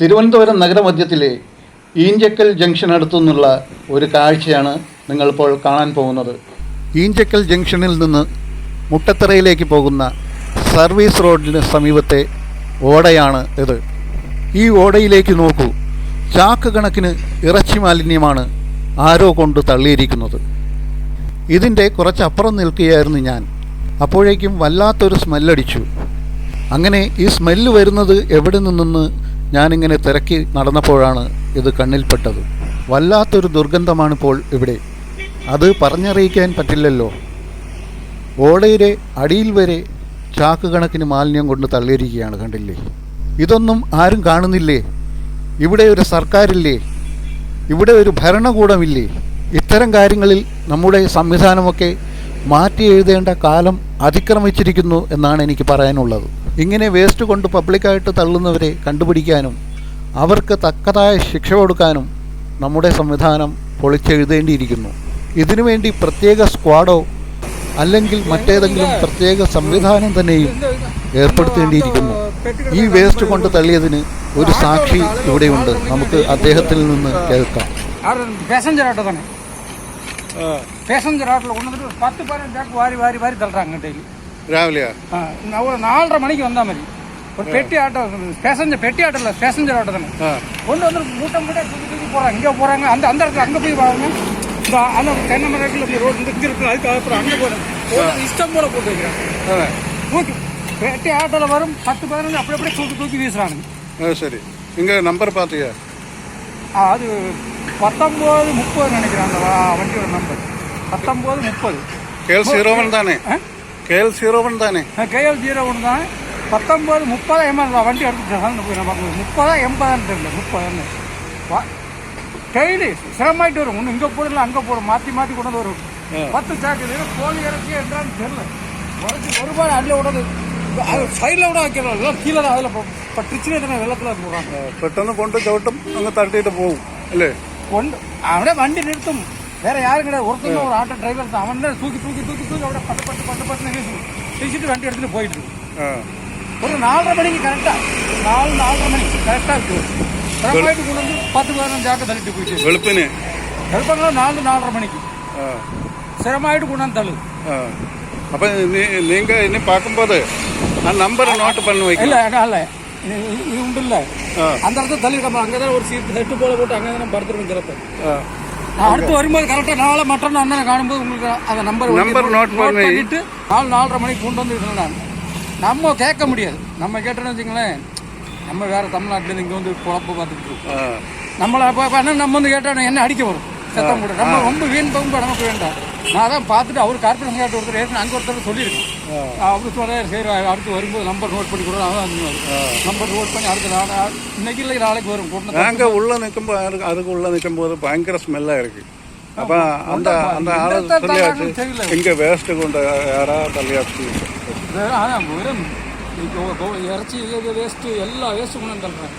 തിരുവനന്തപുരം നഗരമധ്യത്തിലെ ഈഞ്ചക്കൽ ജംഗ്ഷൻ അടുത്തുനിന്നുള്ള ഒരു കാഴ്ചയാണ് നിങ്ങളിപ്പോൾ കാണാൻ പോകുന്നത്. ഈഞ്ചക്കൽ ജംഗ്ഷനിൽ നിന്ന് മുട്ടത്തറയിലേക്ക് പോകുന്ന സർവീസ് റോഡിന് സമീപത്തെ ഓടയാണ് ഇത്. ഈ ഓടയിലേക്ക് നോക്കൂ. ചാക്ക് കണക്കിന് ഇറച്ചി മാലിന്യമാണ് ആരോ കൊണ്ട് തള്ളിയിരിക്കുന്നത്. ഇതിന്റെ കുറച്ചപ്പുറം നിൽക്കുകയായിരുന്നു ഞാൻ. അപ്പോഴേക്കും വല്ലാത്തൊരു സ്മെല്ലടിച്ചു. അങ്ങനെ ഈ സ്മെല്ല് വരുന്നത് എവിടെ നിന്നെന്ന് ഞാനിങ്ങനെ തിരക്കി നടന്നപ്പോഴാണ് ഇത് കണ്ണിൽപ്പെട്ടത്. വല്ലാത്തൊരു ദുർഗന്ധമാണിപ്പോൾ ഇവിടെ. അത് പറഞ്ഞറിയിക്കാൻ പറ്റില്ലല്ലോ. ഓടയുടെ അടിയിൽ വരെ ചാക്ക് കണക്കിന് മാലിന്യം കൊണ്ട് തള്ളിയിരിക്കുകയാണ് കണ്ടില്ലേ? ഇതൊന്നും ആരും കാണുന്നില്ലേ? ഇവിടെ ഒരു സർക്കാരില്ലേ? ഇവിടെ ഒരു ഭരണകൂടമില്ലേ? ഇത്തരം കാര്യങ്ങളിൽ നമ്മുടെ സംവിധാനമൊക്കെ മാറ്റി എഴുതേണ്ട കാലം അതിക്രമിച്ചിരിക്കുന്നു എന്നാണ് എനിക്ക് പറയാനുള്ളത്. ഇങ്ങനെ വേസ്റ്റ് കൊണ്ട് പബ്ലിക്കായിട്ട് തള്ളുന്നവരെ കണ്ടുപിടിക്കാനും അവർക്ക് തക്കതായ ശിക്ഷ കൊടുക്കാനും നമ്മുടെ സംവിധാനം പൊളിച്ചെഴുതേണ്ടിയിരിക്കുന്നു. ഇതിനുവേണ്ടി പ്രത്യേക സ്ക്വാഡോ അല്ലെങ്കിൽ മറ്റേതെങ്കിലും പ്രത്യേക സംവിധാനം തന്നെയും ഏർപ്പെടുത്തേണ്ടിയിരിക്കുന്നു. ഈ വേസ്റ്റ് കൊണ്ട് തള്ളിയതിന് ഒരു സാക്ഷി ഇവിടെയുണ്ട്. നമുക്ക് അദ്ദേഹത്തിൽ നിന്ന് കേൾക്കാം. പാസഞ്ചർ ഓട്ടോ തന്നെ? പാസഞ്ചർ ഓട്ടോയിൽ കൊണ്ടുവന്നിട്ട് പത്ത് പതിനഞ്ചാക്ക് വാരി വാരി വാരി തള്ളാൻ അങ്ങോട്ടേക്ക്. ராவிலையா நாலரை மணிக்கு வந்தா மாதிரி ஒரு பெட்டி ஆட்டோ பேசஞ்சர் பெட்டி ஆட்டோ இல்லை பேசஞ்சர் ஆட்டோ தானே கொண்டு வந்து மூட்டம் மூட்டை தூக்கி தூக்கி போகிறாங்க இங்கே போகிறாங்க அந்த அந்த இடத்துல அங்கே போய் பாருங்க இந்த அந்த தென்னை மரத்தில் போய் ரோடு இங்கே இருக்கு அதுக்கு அப்புறம் அங்கே போகிறேன் இஷ்டம் போல போட்டு வைக்கிறாங்க தூக்கி பெட்டி ஆட்டோவில் வரும் பத்து பதினஞ்சு அப்படி அப்படியே தூக்கி தூக்கி வீசுறானுங்க சரி இங்கே நம்பர் பார்த்தியா அது பத்தொம்போது முப்பது நினைக்கிறேன் அந்த வண்டியோட நம்பர் பத்தொம்போது முப்பது கேள் சிரோவன் தானே கே எல் ஜீரோ ஒன் தானே? கே எல் ஜீரோ ஒன் தானே. பத்தொம்பது முப்பதா எண்பது வண்டி எடுத்துட்டு போய் நம்ம முப்பதா எண்பதான்னு தெரியல. முப்பதான்னு. வா. டெய்லி சிரமமாயிட்டு வரும். ஒன்று இங்கே போடல அங்கே போடும் மாற்றி மாற்றி கொண்டு வரும். பத்து சாக்கு கோழி இறச்சி என்றான்னு தெரியல. உடச்சி ஒரு பாடு அள்ளி விடாது. சைடில் விட வைக்கிறோம். எல்லாம் கீழே தான் அதில் இப்போ பட்டுச்சுன்னு எத்தனை வெள்ளத்தில் போடுறாங்க பெட்டன்னு கொண்டு சவிட்டும் அங்கே தட்டிட்டு போகும். இல்லை? கொண்டு அவனே வண்டி நிறுத்தும். வேற யாரும் கிடையாது ஒருத்தங்க ஒரு ஆட்டோ டிரைவர் தான். அவன் தான் தூக்கி தூக்கி தூக்கி தூக்கி அப்படியே பட்டு பட்டு பட்டு பட்டு கிழிச்சிட்டு வண்டி எடுத்துட்டு போயிட்டு இருக்கு. ஒரு நாலரை மணிக்கு கரெக்டா நாலு நாலரை மணிக்கு கரெக்டா இருக்கு. பிரம்மாயிட்டு கொண்டு வந்து பத்து பதினஞ்சு ஆட்டோ தள்ளிட்டு போயிட்டு வெளுப்பனு வெளுப்பங்களா நாலு நாலரை மணிக்கு. சிரமாயிட்டு கொண்டாந்து தள்ளு. அப்போ நீங்க இனி பார்க்கும்போது நான் நம்பரை நோட் பண்ண வைக்க இல்லை இல்லை. உண்டு இல்லை. அந்த இடத்துல தள்ளிருக்கா அங்கே தான் ஒரு சீட்டு செட்டு போல போட்டு அங்கே தான் படுத்துருவோம் சிறப்பு அடுத்து வரும்போது கரெக்டாக நாளை மற்ற அண்ணனை காணும்போது உங்களுக்கு அந்த நம்பர் note பண்ணி. பண்ணிட்டு நாலு நாலரை மணிக்கு கொண்டு வந்து நான். நம்ம கேட்க முடியாது. நம்ம கேட்டோன்னு வச்சுங்களேன் நம்ம வேற தமிழ்நாட்டிலேருந்து இங்கே வந்து குழப்ப பார்த்துக்கிட்டு இருக்கோம். நம்மளை அண்ணன் நம்ம வந்து கேட்டோம் என்ன அடிக்க வரும்? சத்தம் கூட நம்ம ரொம்ப வீண் பகும்பு நமக்கு வேண்டாம். நான் தான் பார்த்துட்டு அவர் கார்பரேஷன் கேட்டு ஒருத்தர் ஏற்கனவே அங்கே ஒருத்தர் சொல்லியிருக்கேன் அவர் சொல்ல சரி அடுத்து வரும்போது நம்பர் நோட் பண்ணி கொடுறோம் அதான் நம்பர் நோட் பண்ணி அடுத்த நாள் இன்னைக்கு இல்லை நாளைக்கு வரும். கொண்டு வந்து நாங்க உள்ள நிக்கும்போது அதுக்கு அதுக்கு உள்ள நிக்கும்போது பயங்கர ஸ்மெல்லா இருக்கு. அப்ப அந்த அந்த ஆளு தெரியல. இங்க வேஸ்ட் கொண்டு யாரா தள்ளியாச்சு அதான் வெறும் இறைச்சி வேஸ்ட்டு எல்லா வேஸ்ட்டு கொண்டு வந்துடுறேன்